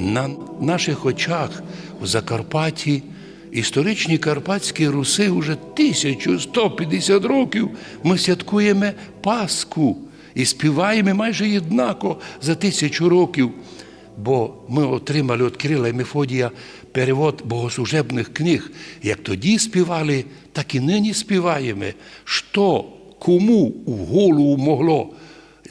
На наших очах в Закарпатті історичні Карпатські Руси вже 1150 років ми святкуємо Пасху і співаємо майже єднако за тисячу років. Бо ми отримали від Кирила і Мефодія перевод богослужебних книг. Як тоді співали, так і нині співаємо. Що кому в голову могло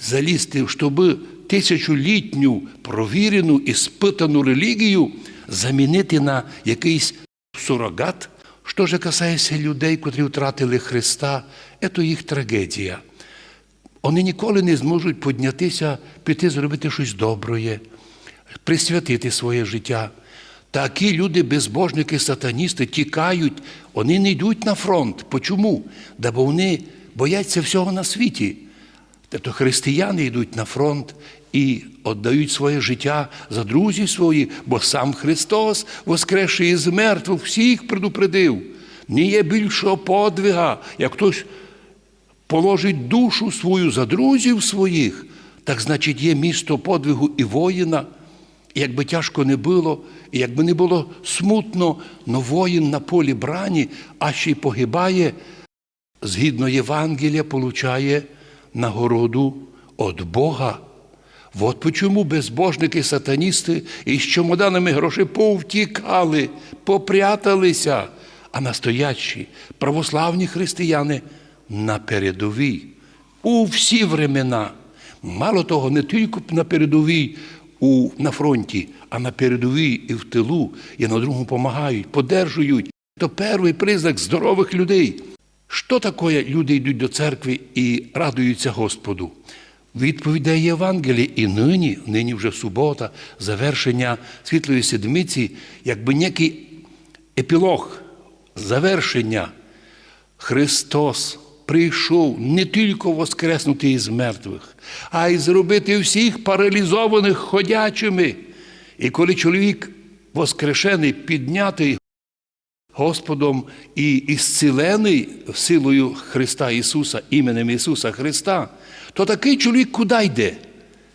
залізти, щоб тисячолітню провірену і спитану релігію замінити на якийсь сурогат. Що ж касається людей, котрі втратили Христа, це їх трагедія. Вони ніколи не зможуть піднятися, піти зробити щось добре, присвятити своє життя. Такі люди, безбожники, сатаністи, тікають, вони не йдуть на фронт. Почому? Да бо вони бояться всього на світі. Тобто християни йдуть на фронт і віддають своє життя за друзів свої, бо сам Христос, воскресший із мертвих, всіх предупредив. Не є більшого подвига, як хтось положить душу свою за друзів своїх, так значить є місто подвигу і воїна. І якби тяжко не було, і якби не було смутно, но воїн на полі брані, а ще й погибає, згідно Євангелія, получає нагороду від Бога. От чому безбожники, сатаністи із чемоданами грошей повтікали, попряталися, а настоящі православні християни на передовій у всі времена. Мало того, не тільки на передовій у, на фронті, а на передовій і в тилу, і на другому допомагають, подержують. То перший признак здорових людей. Що таке люди йдуть до церкви і радуються Господу? Відповідь дає Євангеліє і нині, нині вже субота, завершення Світлої Седмиці, якби некий епілог, завершення. Христос прийшов не тільки воскреснути із мертвих, а й зробити всіх паралізованих ходячими. І коли чоловік воскрешений, піднятий Господом і ісцілений силою Христа Ісуса, іменем Ісуса Христа, то такий чоловік куди йде?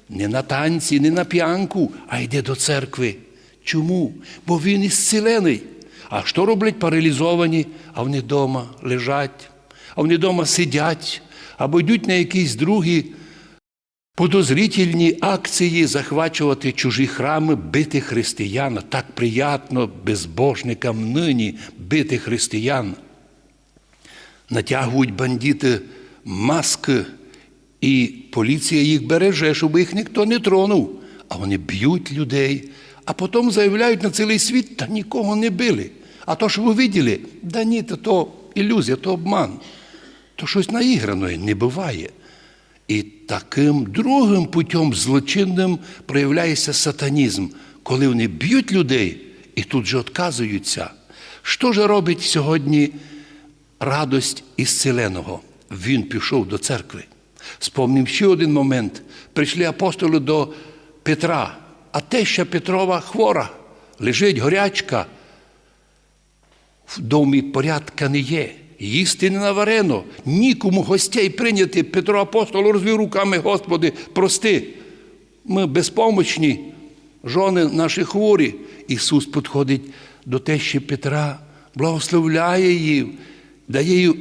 Не на танці, не на п'янку, а йде до церкви. Чому? Бо він ісцілений. А що роблять паралізовані? А вони вдома лежать, а вони вдома сидять, або йдуть на якісь другі подозрительні акції захвачувати чужі храми, бити християн. Так приятно безбожникам нині бити християн. Натягують бандити маски, і поліція їх береже, щоб їх ніхто не тронув. А вони б'ють людей, а потім заявляють на цілий світ, та нікого не били. А то, що ви виділи, да ні, то, то ілюзія, то обман. То щось наіграної не буває. І таким другим путем злочинним проявляється сатанізм, коли вони б'ють людей і тут же відказуються. Що ж робить сьогодні радость ісцеленого? Він пішов до церкви. Спомнив ще один момент. Прийшли апостоли до Петра, а теща Петрова хвора, лежить горячка. В домі порядка не є. Їсти не наварено, нікому гостей прийняти. Петро апостол розвів руками, Господи, прости. Ми безпомочні, жони наші хворі. Ісус підходить до тещі Петра, благословляє її, дає їй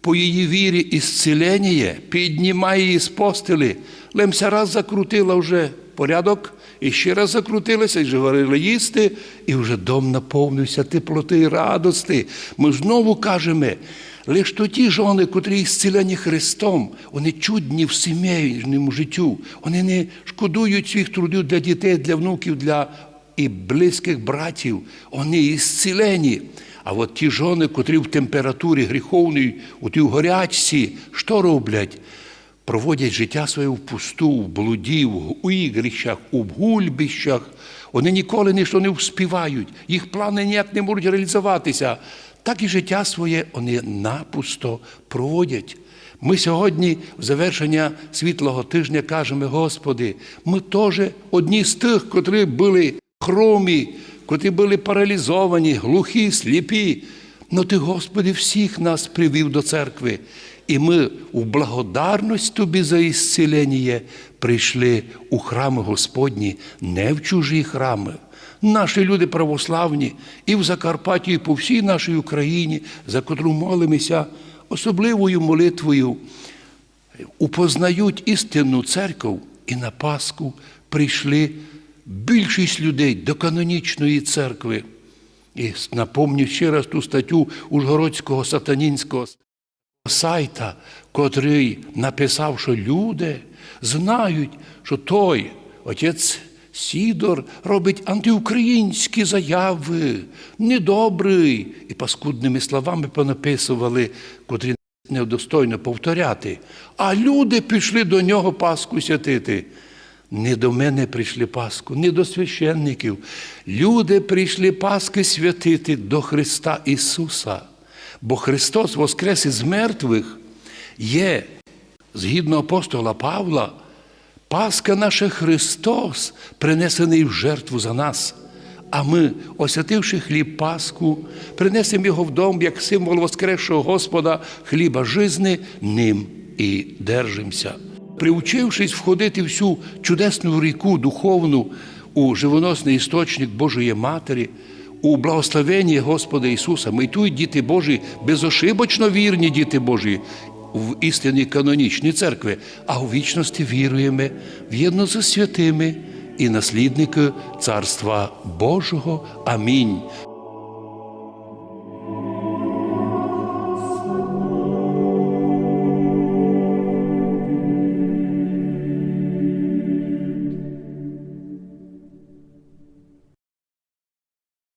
по її вірі ісцілення, піднімає її з постелі. Лемся раз закрутила вже порядок, і ще раз закрутилася, і вже варили їсти, і вже дом наповнився теплоти і радости. Ми знову кажемо, лише то ті жони, котрі зцілені Христом, вони чудні в сімейному життю, вони не шкодують своїх трудів для дітей, для внуків, для і близьких братів, вони ісцілені. А от ті жони, котрі в температурі гріховній, у тій горячці, що роблять? Проводять життя своє впусту, в блуді, в ігрищах, у гульбищах. Вони ніколи ніщо не вспівають, їх плани ніяк не можуть реалізуватися. Так і життя своє вони напусто проводять. Ми сьогодні, в завершення світлого тижня, кажемо, Господи, ми теж одні з тих, котрі були хромі, котрі були паралізовані, глухі, сліпі. Но Ти, Господи, всіх нас привів до церкви. І ми в благодарність Тобі за ісцілення прийшли у храми Господні, не в чужі храми. Наші люди православні і в Закарпатті, і по всій нашій Україні, за котру молимося особливою молитвою, упознають істинну церкву і на Пасху прийшли більшість людей до канонічної церкви. І напомню ще раз ту статтю Ужгородського сатанінського сайта, котрий написав, що люди знають, що той отець Сідор робить антиукраїнські заяви, недобрий, і паскудними словами понаписували, котрі недостойно повторяти. А люди пішли до нього Пасху святити. Не до мене прийшли Пасху, не до священників. Люди прийшли Пасхи святити до Христа Ісуса. Бо Христос воскрес із мертвих є, згідно апостола Павла, Пасха наша Христос, принесений в жертву за нас. А ми, освятивши хліб Пасху, принесемо його в дом як символ воскресшого Господа, хліба жизни, ним і держимося. Приучившись входити в цю чудесну ріку духовну у живоносний істочник Божої Матері, у благословенні Господа Ісуса, ми тут, діти Божі, безошибочно вірні діти Божі, в істинній канонічній церкві, а у вічності віруємо в єдно зі святими і наслідники Царства Божого. Амінь.